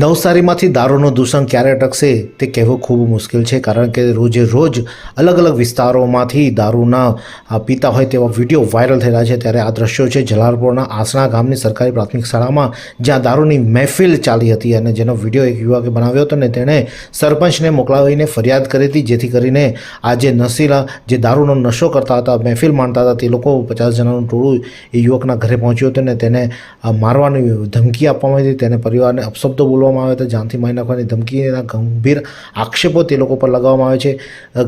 નવસારીમાંથી દારૂનું દૂષણ ક્યારે અટકશે તે કહેવું ખૂબ મુશ્કેલ છે, કારણ કે રોજે રોજ અલગ અલગ વિસ્તારોમાંથી દારૂના પીતા હોય તેવા વીડિયો વાયરલ થયેલા છે. ત્યારે આ દ્રશ્યો છે જલાલપુરના આસણા ગામની સરકારી પ્રાથમિક શાળામાં, જ્યાં દારૂની મહેફિલ ચાલી હતી અને જેનો વીડિયો એક યુવકે બનાવ્યો હતો ને તેણે સરપંચને મોકલાવીને ફરિયાદ કરી હતી, જેથી કરીને આ જે નશીલા, જે દારૂનો નશો કરતા હતા, મહેફિલ માણતા હતા, તે લોકો પચાસ જણાનું ટોળું એ યુવકના ઘરે પહોંચ્યું હતું ને તેને મારવાની ધમકી આપવામાં આવી હતી. તેને પરિવારને અપશબ્દો બોલવામાં આવે તો જાનથી મારી નાખવાની ધમકીના ગંભીર આક્ષેપો તે લોકો પર લગાવવામાં આવે છે.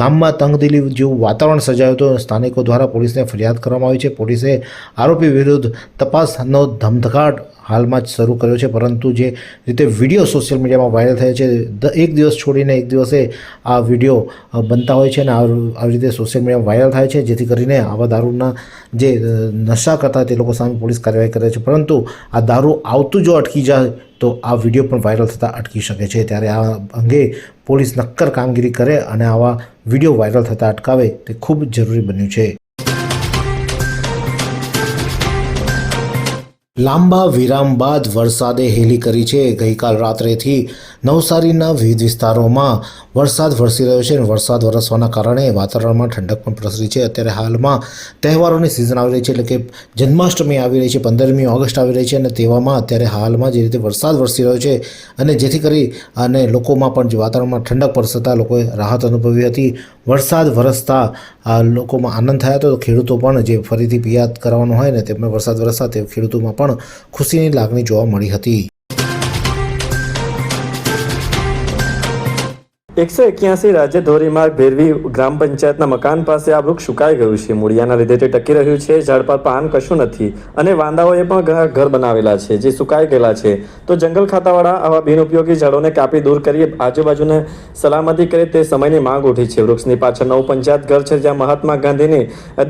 ગામમાં તંગદિલી જેવું વાતાવરણ સર્જાયું હતું સ્થાનિકો દ્વારા પોલીસને ફરિયાદ કરવામાં આવી છે. પોલીસે આરોપી વિરુદ્ધ તપાસનો ધમધકાટ હાલમાં જ શરૂ કર્યો છે. પરંતુ જે રીતે વીડિયો સોશિયલ મીડિયામાં વાયરલ થયો છે એક દિવસ છોડીને એક દિવસે આ વીડિયો બનતા હોય છે અને આવી રીતે સોશિયલ મીડિયામાં વાયરલ થાય છે. જેથી કરીને આવા દારૂના જે નશા કરતા તે લોકો સામે પોલીસ કાર્યવાહી કરે છે. પરંતુ આ દારૂ આવતું જો અટકી જાય તો આ વીડિયો પણ વાયરલ થતાં અટકી શકે છે. ત્યારે આ અંગે પોલીસ નક્કર કામગીરી કરે અને આવા વીડિયો વાયરલ થતાં અટકાવે તે ખૂબ જરૂરી બન્યું છે. લાંબા વિરામ બાદ વરસાદે હેલી કરી છે. ગઈકાલ રાત્રેથી નવસારીના વિવિધ વિસ્તારોમાં વરસાદ વરસી રહ્યો છે અને વરસાદ વરસવાના કારણે વાતાવરણમાં ઠંડક પણ પ્રસરી છે. અત્યારે હાલમાં તહેવારોની સિઝન આવી રહી છે એટલે કે જન્માષ્ટમી આવી રહી છે, પંદરમી ઓગસ્ટ આવી રહી છે અને તેવામાં અત્યારે હાલમાં જે રીતે વરસાદ વરસી રહ્યો છે અને જેથી કરી અને લોકોમાં પણ વાતાવરણમાં ઠંડક પરસતા લોકોએ રાહત અનુભવી હતી. વરસાદ વરસતા લોકોમાં આનંદ થયા હતો. તો ખેડૂતો પણ જે ફરીથી પિયાત કરવાનો હોય ને તેમને વરસાદ વરસતા તે ખેડૂતોમાં પણ ખુશીની લાગણી જોવા મળી હતી. એકસો એક્યાસી રાજ્ય ધોરીમાર્ગ ભેરવી ગ્રામ પંચાયતના મકાન પાસે આ વૃક્ષ સુકાઈ ગયું છે. મૂળિયાના લીધે તે ટકી રહ્યું છે. ઝાડ પર પાન કશું નથી અને વાંદાઓએ પણ ઘર બનાવેલા છે, જે સુકાઈ ગયેલા છે. તો જંગલ ખાતાવાળા આવા બિનઉપયોગી ઝાડોને કાપી દૂર કરી આજુબાજુને સલામતી કરે તે સમયની માંગ ઉઠી છે. વૃક્ષની પાછળ નવું પંચાયત ઘર છે, જ્યાં મહાત્મા ગાંધીની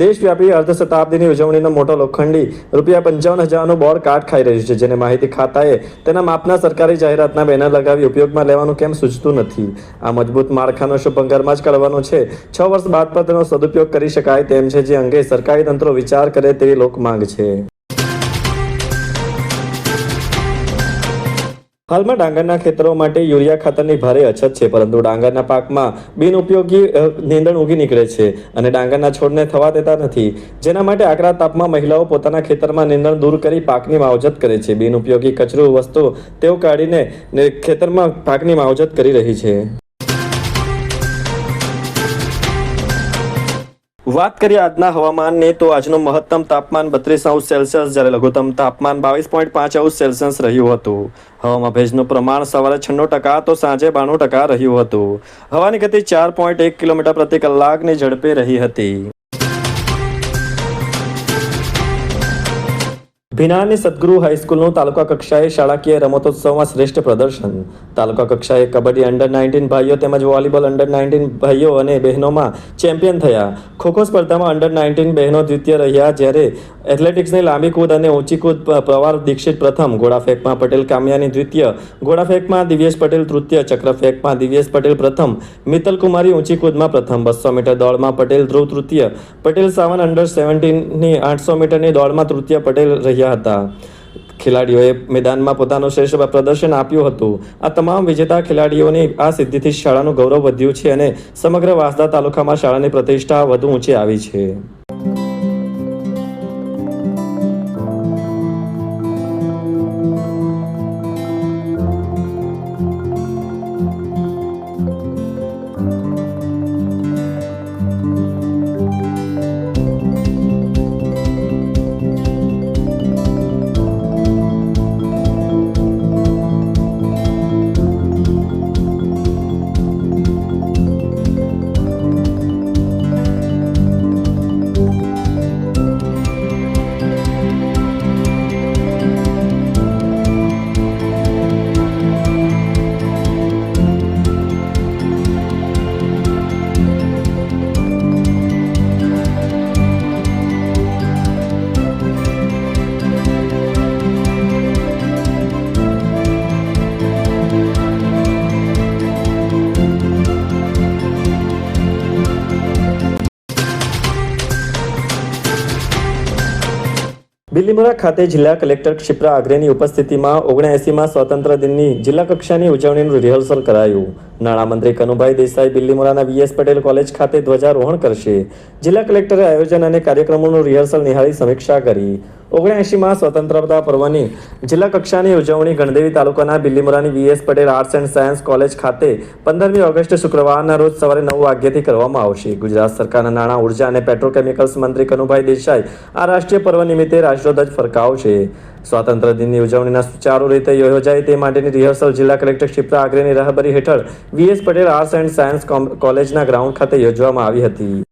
દેશવ્યાપી અર્ધ શતાબ્દીની ઉજવણીનો મોટો લોખંડી રૂપિયા પંચાવન હજારનું બોર્ડ કાટ ખાઈ રહ્યું છે, જેને માહિતી ખાતાએ તેના માપના સરકારી જાહેરાતના બેનર લગાવી ઉપયોગમાં લેવાનું કેમ સૂચતું નથી. આ મજબૂત માળખાનો શુભંકરમાં જ કરવાનો છે. છ વર્ષ બાદ પણ તેનો સદુપયોગ કરી શકાય તેમ છે, જે અંગે સરકારી તંત્રો વિચાર કરે તેવી લોક માંગ છે. હાલમાં ડાંગરના ખેતરો માટે યુરિયા ખાતરની ભારે અછત છે, પરંતુ ડાંગરના પાકમાં બિનઉપયોગી ઉપયોગી નીંદણ ઉગી નીકળે છે અને ડાંગરના છોડને થવા દેતા નથી. જેના માટે આકરા તાપમાં મહિલાઓ પોતાના ખેતરમાં નીંદણ દૂર કરી પાકની માવજત કરે છે. બિનઉપયોગી કચરો વસ્તુ તેઓ કાઢીને ખેતરમાં પાકની માવજત કરી રહી છે. વાત કરીએ આજના હવામાનની, તો આજનું મહત્તમ તાપમાન બત્રીસ અંશ સેલ્સિયસ, જ્યારે લઘુત્તમ તાપમાન બાવીસ પોઈન્ટ પાંચ અંશ સેલ્સિયસ રહ્યું હતું. હવામાં ભેજનું પ્રમાણ સવારે છન્નું ટકા, તો સાંજે બાણું ટકા રહ્યું હતું. હવાની ગતિ ચાર પોઈન્ટ એક કિલોમીટર પ્રતિ કલાકની ઝડપે રહી હતી. ભીનાની સદગુરુ હાઈસ્કૂલનું તાલુકા કક્ષાએ શાળાકીય રમતોત્સવમાં શ્રેષ્ઠ પ્રદર્શન. તાલુકા કક્ષાએ કબડ્ડી અંડર નાઇન્ટીન ભાઈઓ તેમજ વોલીબોલ અંડર નાઇન્ટીન ભાઈઓ અને બહેનોમાં ચેમ્પિયન થયા. ખોખો સ્પર્ધામાં અંડર નાઇન્ટીન બહેનો દ્વિતીય રહ્યા, જ્યારે એથ્લેટિક્સની લાંબી કૂદ અને ઊંચી કૂદ પ્રવાર દીક્ષિત પ્રથમ. ગોળાફેંકમાં પટેલ કામ્યાની દ્વિતીય. ગોળાફેકમાં દિવ્યેશ પટેલ તૃતીય. ચક્રફેંકમાં દિવ્યેશ પટેલ પ્રથમ. મિત્તલ કુમારી ઊંચી કૂદમાં પ્રથમ. બસો મીટર દોડમાં પટેલ ધ્રુવ તૃતીય. પટેલ સાવન અંડર સેવન્ટીનની આઠસો મીટરની દોડમાં તૃતીય પટેલ રહ્યા. હતા. ખેલાડીઓએ મેદાનમાં પોતાનું શ્રેષ્ઠ પ્રદર્શન આપ્યું હતું. આ તમામ વિજેતા ખેલાડીઓની આ સિદ્ધિથી શાળાનું ગૌરવ વધ્યું છે અને સમગ્ર વાંસદા તાલુકામાં શાળાની પ્રતિષ્ઠા વધુ ઊંચી આવી છે. બિલીમોરા ખાતે જિલ્લા કલેક્ટર ક્ષિપ્રા આગ્રેની ઉપસ્થિતિમાં ઓગણએંસીમાં સ્વતંત્ર દિનની જિલ્લા કક્ષાની ઉજવણીનું રિહર્સલ કરાયું. નાણામંત્રી કનુભાઈ દેસાઈ બિલ્લીમોરાના વીએસ પટેલ કોલેજ ખાતે ધ્વજારોહણ કરશે. જિલ્લા કલેક્ટરે આયોજન અને કાર્યક્રમોનું રિહર્સલ નિહાળી સમીક્ષા કરી. ઓગણએંશીમાં સ્વતંત્રતા પર્વની જિલ્લા કક્ષાની ઉજવણી ગણદેવી તાલુકાના બિલીમોરાની VS Patel arts and science college ખાતે પંદરમી ઓગસ્ટ શુક્રવારના રોજ સવારે નવ વાગ્યાથી કરવામાં આવશે. ગુજરાત સરકારના નાણાં, ઊર્જા અને પેટ્રોકેમિકલ્સ મંત્રી કનુભાઈ દેસાઈ આ રાષ્ટ્રીય પર્વ નિમિત્તે રાષ્ટ્રધ્વજ ફરકાવશે. સ્વાતંત્ર્ય દિનની ઉજવણીના સુચારુ રીતે યોજાય તે માટેની રિહર્સલ જિલ્લા કલેક્ટર ક્ષિપ્રા આગ્રેની રાહબરી હેઠળ VS Patel arts and science કોલેજના ગ્રાઉન્ડ ખાતે યોજવામાં આવી હતી.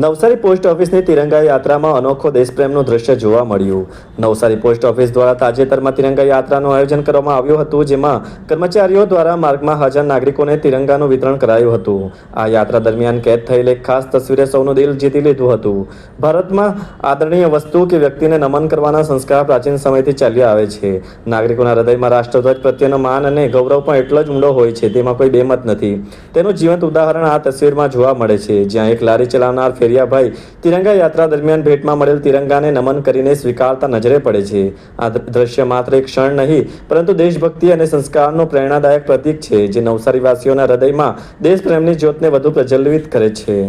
નવસારી પોસ્ટ ઓફિસની તિરંગા યાત્રામાં અનોખો દેશપ્રેમનું દ્રશ્ય જોવા મળ્યું. નવસારી પોસ્ટ ઓફિસ દ્વારા તાજેતરમાં તિરંગા યાત્રાનું આયોજન કરવામાં આવ્યું હતું, જેમાં કર્મચારીઓ દ્વારા માર્ગમાં હાજર નાગરિકોને તિરંગાનું વિતરણ કરાયું હતું. આ યાત્રા દરમિયાન કેદ થયેલ ખાસ તસવીરે સૌનું દિલ જીતી લીધું હતું. ભારતમાં આદરણીય વસ્તુ કે વ્યક્તિને નમન કરવાના સંસ્કાર પ્રાચીન સમયથી ચાલ્યા આવે છે. નાગરિકોના હૃદયમાં રાષ્ટ્રધ્વજ પ્રત્યેનો માન અને ગૌરવ પણ એટલો જ ઊંડો હોય છે, તેમાં કોઈ બેમત નથી. તેનું જીવંત ઉદાહરણ આ તસવીરમાં જોવા મળે છે, જ્યાં એક લારી ચલાવનાર ફેરિયાભાઈ તિરંગા યાત્રા દરમિયાન ભેટમાં મળેલ તિરંગાને નમન કરીને સ્વીકારતા નજરે પડે છે. આ દ્રશ્ય માત્ર એક ક્ષણ નહીં, પરંતુ દેશભક્તિ અને સંસ્કારનું પ્રેરણાદાયક પ્રતીક છે, જે નવસારીવાસીઓના હૃદયમાં દેશપ્રેમની જ્યોતને વધુ પ્રજ્વલિત કરે છે.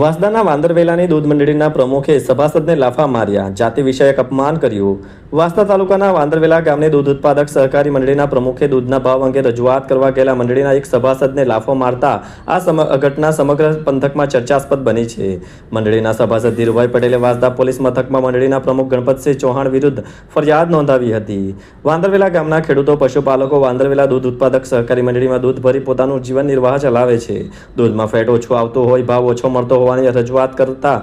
વાસદાના વાંદરવેલાની દૂધ મંડળીના પ્રમુખે સભાસદને લાફા માર્યા. જાતિ વિષયક અપમાન કર્યું. વાસદા તાલુકાના વાંદરવેલા ગામની દૂધ ઉત્પાદક સહકારી મંડળીના પ્રમુખે દૂધના ભાવ અંગે રજૂઆત કરવા ગયેલા મંડળીના એક સભાસદને લાફો મારતા આ ઘટના સમગ્ર પંથકમાં ચર્ચાસ્પદ બની છે. મંડળીના સભાસદ ધીરુભાઈ પટેલે વાસદા પોલીસ મથકમાં મંડળીના પ્રમુખ ગણપતસિંહ ચૌહાણ વિરુદ્ધ ફરિયાદ નોંધાવી હતી. વાંદરવેલા ગામના ખેડૂતો, પશુપાલકો વાંદરવેલા દૂધ ઉત્પાદક સહકારી મંડળીમાં દૂધ ભરી પોતાનું જીવન નિર્વાહ ચલાવે છે. દૂધમાં ફેટ ઓછો આવતો હોય, ભાવ ઓછો મળતો હોવાની રજૂઆત કરતા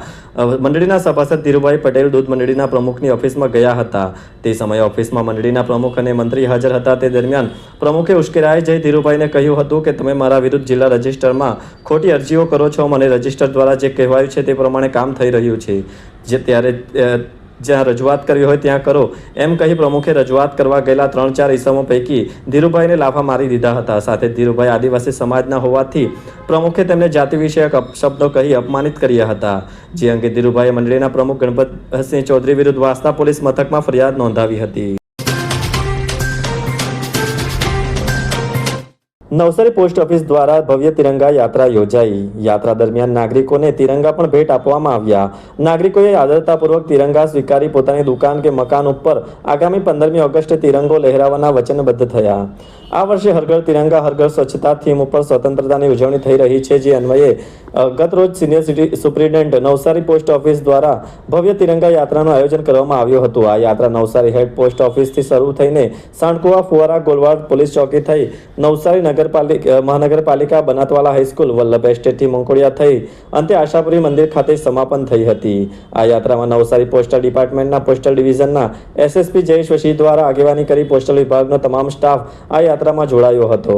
મંડળીના સભાસદ ધીરુભાઈ પટેલ દૂધ મંડળીના પ્રમુખની ઓફિસમાં ગયા હતા. તે સમયે ઓફિસમાં મંડળીના પ્રમુખ અને મંત્રી હાજર હતા. તે દરમિયાન પ્રમુખે ઉશ્કેરાઈ જઈ ધીરુભાઈને કહ્યું હતું કે, તમે મારા વિરુદ્ધ જિલ્લા રજિસ્ટરમાં ખોટી અરજીઓ કરો છો. મને રજિસ્ટર દ્વારા જે કહેવાયું છે તે પ્રમાણે કામ થઈ રહ્યું છે. જે ત્યારે જ્યાં રજૂઆત કરવી હોય ત્યાં કરો. એમ કહી પ્રમુખે રજૂઆત કરવા ગયેલા ત્રણ ચાર ઇસમો પૈકી ધીરુભાઈને લાફા મારી દીધા હતા. સાથે ધીરુભાઈ આદિવાસી સમાજના હોવાથી પ્રમુખે તેમને જાતિ વિષયક અપશબ્દો કહી અપમાનિત કર્યા હતા. જે અંગે ધીરુભાઈએ મંડળીના પ્રમુખ ગણપતસિંહ ચૌધરી વિરુદ્ધ વાસ્તા પોલીસ મથકમાં ફરિયાદ નોંધાવી હતી. નવસારી પોસ્ટ ઓફિસ દ્વારા ભવ્ય તિરંગા યાત્રા યોજાઈ. યાત્રા દરમિયાન નાગરિકોને તિરંગા પણ ભેટ આપવામાં આવ્યા. નાગરિકોએ આદરતાપૂર્વક તિરંગા સ્વીકારી પોતાની દુકાન કે મકાન ઉપર આગામી પંદરમી ઓગસ્ટે તિરંગો લહેરાવવાના વચનબદ્ધ થયા. આ વર્ષે હરઘર તિરંગા હરઘર સ્વચ્છતા થીમ ઉપર સ્વતંત્રતાની ઉજવણી થઈ રહી છે જે અન્વયે અ, ગત રોજ senior city superintendent Navsari post office દ્વારા ભવ્ય તિરંગા યાત્રાનું આયોજન કરવામાં આવ્યું હતું. આ યાત્રા નવસારી હેડ પોસ્ટ ઓફિસથી શરૂ થઈને સાણકુવા ફુવારા ગોલવાડ પોલીસ ચોકી થઈ નવસારી નગરપાલિકા મહાનગરપાલિકા બનાતવાલા હાઈસ્કૂલ વલ્લભ એસ્ટેટથી મંકોડિયા થઈ અંતે આશાપુરી મંદિર ખાતે સમાપન થઈ હતી. આ યાત્રામાં નવસારી પોસ્ટલ ડિપાર્ટમેન્ટના પોસ્ટલ ડિવિઝનના એસએસપી જયેશ વશી દ્વારા આગેવાની કરી પોસ્ટલ વિભાગનો તમામ સ્ટાફ આ યાત્રામાં જોડાયો હતો.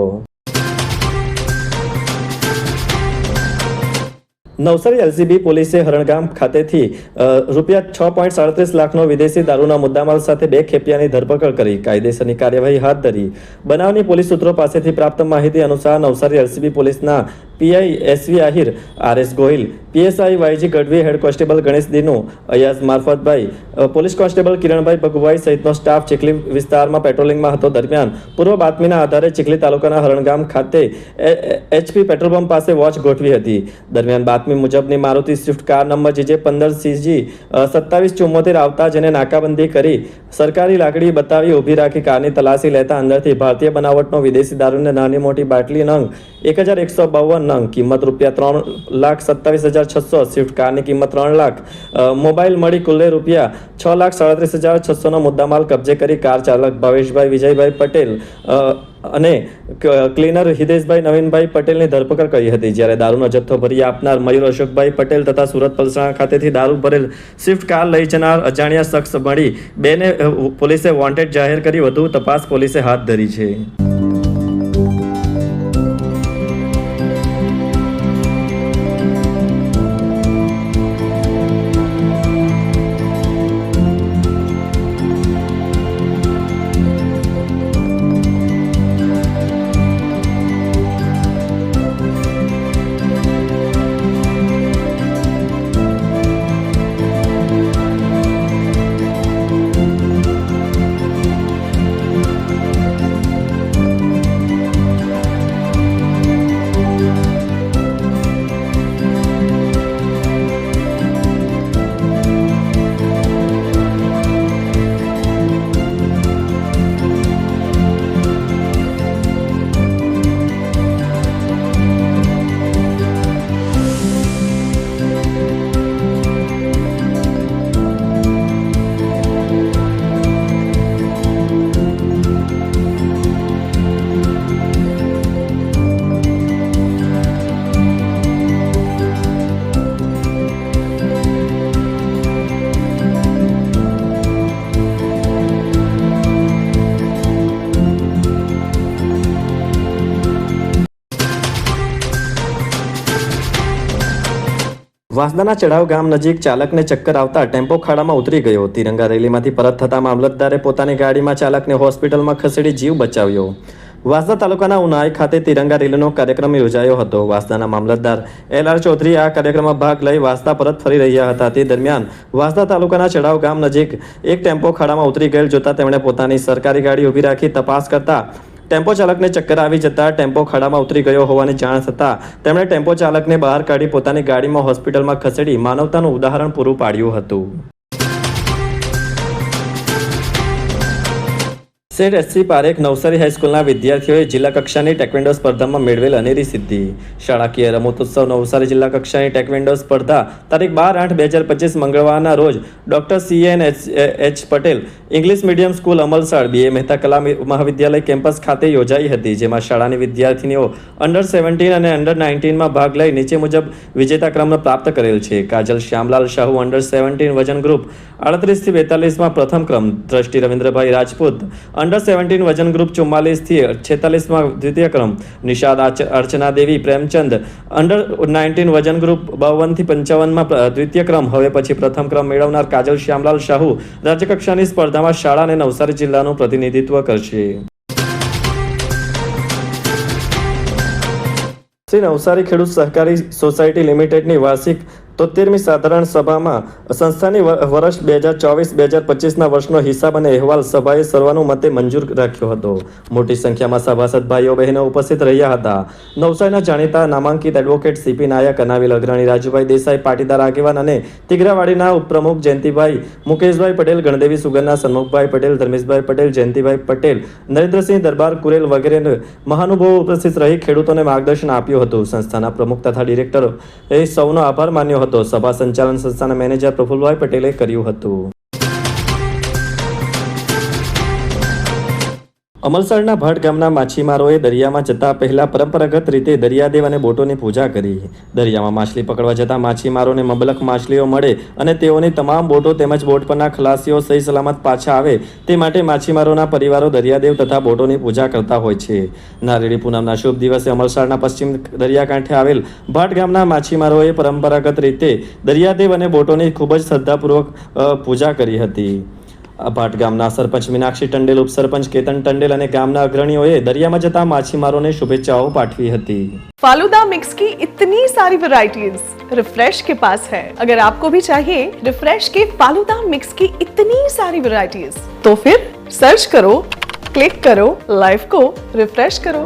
નવસારી એલસીબી પોલીસે હરણગામ ખાતેથી રૂપિયા છ પોઈન્ટ સાડત્રીસ લાખનો વિદેશી દારૂના મુદ્દામાલ સાથે બે ખેપિયાની ધરપકડ કરી. કાયદેસરની કાર્યવાહી હાથ ધરી. બનાવની પોલીસ સૂત્રો પાસેથી પ્રાપ્ત માહિતી અનુસાર નવસારી એલસીબી પોલીસના PI SV Ahir, R S Gohil PSI YG Gadhvi head constable Ganesh Dinu, Ayaz Marfatbhai police constable Kiranbhai Bhagubhai સહિતનો સ્ટાફ ચીખલી વિસ્તારમાં પેટ્રોલિંગમાં હતો દરમિયાન. પૂર્વ બાતમીના આધારે ચીખલી તાલુકાના હરણગામ ખાતે એચપી પેટ્રોલ પંપ પાસે વોચ ગોઠવી હતી. દરમિયાન બાતમી મુજબની મારુતિ સ્વિફ્ટ કાર નંબર જે પંદર સીજી સત્તાવીસ ચુમ્મોતેર આવતા જેને નાકાબંધી કરી સરકારી લાકડી બતાવી ઊભી રાખી કારની તલાશી લેતા અંદરથી ભારતીય બનાવટનો વિદેશી દારૂને નાની મોટી બાટલી નંગ, એક હજાર એકસો બાવન નંગ, કિંમત રૂપિયા ત્રણ લાખ સત્તાવીસ હજાર છસો સ્વિફ્ટ કારની કિંમત ત્રણ લાખ. મોબાઈલ મળી કુલ્લે રૂપિયા છ લાખ સાડત્રીસ હજાર છસોનો મુદ્દામાલ કબજે કરી કાર ચાલક ભાવેશભાઈ વિજયભાઈ પટેલ. અને ક્લીનર હિતેશભાઈ નવીનભાઈ પટેલની ધરપકડ કરી હતી, જ્યારે દારૂનો જથ્થો ભરી આપનાર મયુર અશોકભાઈ પટેલ તથા સુરત પલસાણા ખાતેથી દારૂ ભરેલ સ્વિફ્ટ કાર લઈ જનાર અજાણ્યા શખ્સ મળી. બેને પોલીસે વોન્ટેડ જાહેર કરી, વધુ તપાસ પોલીસે હાથ ધરી છે. વાંસદાના ચઢાવ ગામ નજીક ચાલકને ચક્કર આવતા ટેમ્પો ખાડામાં ઉતરી ગયો. તિરંગા રેલીમાંથી પરત થતા મામલતદારે પોતાની ગાડીમાં ચાલકને હોસ્પિટલમાં ખસેડી જીવ બચાવ્યો. વાંસદા તાલુકાના ઉનાઈ ખાતે તિરંગા રેલીનો કાર્યક્રમ યોજાયો હતો. વાંસદાના મામલતદાર એલ આર ચૌધરી આ કાર્યક્રમમાં ભાગ લઈ વાંસદા પરત ફરી રહ્યા હતા. તે દરમિયાન વાંસદા તાલુકાના ચઢાવ ગામ નજીક એક ટેમ્પો ખાડામાં ઉતરી ગયેલ જોતા તેમણે પોતાની સરકારી ગાડી ઊભી રાખી તપાસ કરતા ટેમ્પો ચાલકને ચક્કર આવી જતા ટેમ્પો ખાડામાં ઉતરી ગયો હોવાની જાણ થતાં તેમણે ટેમ્પો ચાલકને બહાર કાઢી પોતાની ગાડીમાં હોસ્પિટલમાં ખસેડી માનવતાનું ઉદાહરણ પૂરું પાડ્યું હતું. સેઠ એસસી પારેખ નવસારી હાઈસ્કૂલના વિદ્યાર્થીઓએ જિલ્લા કક્ષાની ટેકવેન્ડો સ્પર્ધામાં મેળવેલ અનેરી સિદ્ધિ. શાળાકીય રમતોત્સવ નવસારી જિલ્લા કક્ષાની ટેકવેન્ડો સ્પર્ધા તારીખ બાર આઠ બે હજાર પચીસ મંગળવારના રોજ doctor C N H H Patel English medium school Amalsad BA Mehta કલા મહાવિદ્યાલય કેમ્પસ ખાતે યોજાઈ હતી, જેમાં શાળાની વિદ્યાર્થીનીઓ અંડર સેવન્ટીન અને અંડર નાઇન્ટીનમાં ભાગ લઈ નીચે મુજબ વિજેતા ક્રમ પ્રાપ્ત કરેલ છે. કાજલ શ્યામલાલ શાહુ અંડર સેવન્ટીન વજન ગ્રુપ આડત્રીસથી બેતાલીસમાં પ્રથમ ક્રમ. દ્રષ્ટિ રવિન્દ્રભાઈ રાજપૂત અંડર સેવન્ટીન વજન ગ્રુપ ચુમ્માલીસથી છેતાલીસમાં દ્વિતીય ક્રમ. નિષાદ અર્ચના દેવી, પ્રેમચંદ. અંડર નાઇન્ટીન વજન ગ્રુપ બાવનથી પંચાવનમાં દ્વિતીય ક્રમ. હવે પછી પ્રથમ ક્રમ મેળવનાર કાજલ શ્યામલાલ શાહુ રાજ્યકક્ષાની સ્પર્ધામાં શાળા અને નવસારી જિલ્લાનું પ્રતિનિધિત્વ કરશે. શ્રી નવસારી ખેડૂત સહકારી સોસાયટી લિમિટેડની વાર્ષિક તોતેરમી સાધારણ સભામાં સંસ્થાની વર્ષ બે હજાર ચોવીસ, બે હજાર પચીસના વર્ષનો હિસાબ અને અહેવાલ સભાએ સર્વાનુમતે મંજૂર રાખ્યો હતો. મોટી સંખ્યામાં સભાસદ ભાઈઓ બહેનો ઉપસ્થિત રહ્યા હતા. નવસારીના જાણીતા નામાંકિત એડવોકેટ સીપી નાયક, અનાવિલ અગ્રણી, રાજુભાઈ દેસાઈ, પાટીદાર આગેવાન અને તિગરાવાડીના ઉપપ્રમુખ જયંતિભાઈ મુકેશભાઈ પટેલ, ગણદેવી સુગરના સન્મુખભાઈ પટેલ, ધર્મેશભાઈ પટેલ, જયંતિભાઈ પટેલ, નરેન્દ્રસિંહ દરબાર, કુરેલ વગેરે મહાનુભાવો ઉપસ્થિત રહી ખેડૂતોને માર્ગદર્શન આપ્યું હતું. સંસ્થાના પ્રમુખ તથા ડિરેક્ટર એ સૌનો આભાર માન્યો હતો. સભા સંચાલન સંસ્થાના મેનેજર પ્રફુલભાઈ પટેલે કર્યું હતું. અમલસાડના ભટ ગામના માછીમારોએ દરિયામાં જતા પહેલા પરંપરાગત રીતે દરિયાદેવ અને બોટોની પૂજા કરી. દરિયામાં માછલી પકડવા જતા માછીમારોને મબલક માછલીઓ મળે અને તેઓની તમામ બોટો તેમજ બોટ પરના ખલાસીઓ સહી સલામત પાછા આવે તે માટે માછીમારોના પરિવારો દરિયાદેવ તથા બોટોની પૂજા કરતા હોય છે. નારેડી પૂનમના શુભ દિવસે અમલસરના પશ્ચિમ દરિયાકાંઠે આવેલ ભટ ગામના માછીમારોએ પરંપરાગત રીતે દરિયાદેવ અને બોટોની ખૂબ જ શ્રદ્ધાપૂર્વક પૂજા કરી હતી. ભાટ ગામના સરપંચ મીનાક્ષી ટંડેલ ઉપસરપંચ કેતન ટંડેલ અને ગામના અગ્રણીઓએ દરિયામાં જતા માછીમારોને શુભેચ્છાઓ પાઠવી હતી फालूदा मिक्स की इतनी सारी वैरायटीज रिफ्रेश के पास है अगर आपको भी चाहिए रिफ्रेश के फालूदा मिक्स की इतनी सारी वैरायटीज तो फिर सर्च करो क्लिक करो लाइफ को रिफ्रेश करो